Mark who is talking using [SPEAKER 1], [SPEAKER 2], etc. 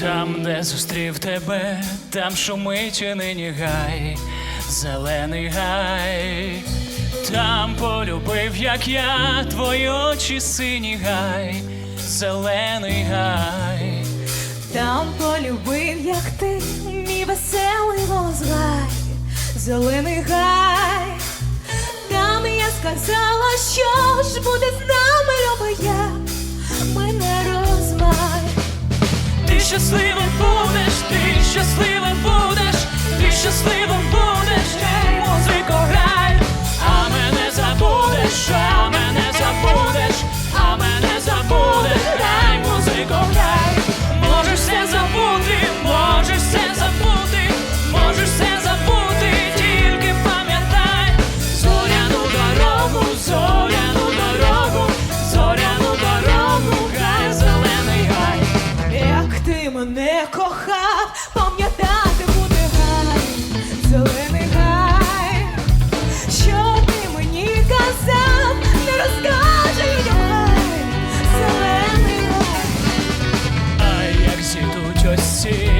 [SPEAKER 1] Там, де зустрів тебе, там шумить і нині гай, зелений гай, там полюбив, як я, твої очі сині гай, зелений гай.
[SPEAKER 2] Там полюбив, як ти, мій веселий розгай, зелений гай. Там я сказала, що ж буде з щасливим будеш, ти щасливим будеш,
[SPEAKER 1] ти щасливим. мене кохав, пам'ятати буде гай, зелений гай, що ти мені казав, не розкаже людям зелений гай. А як зійдуть осі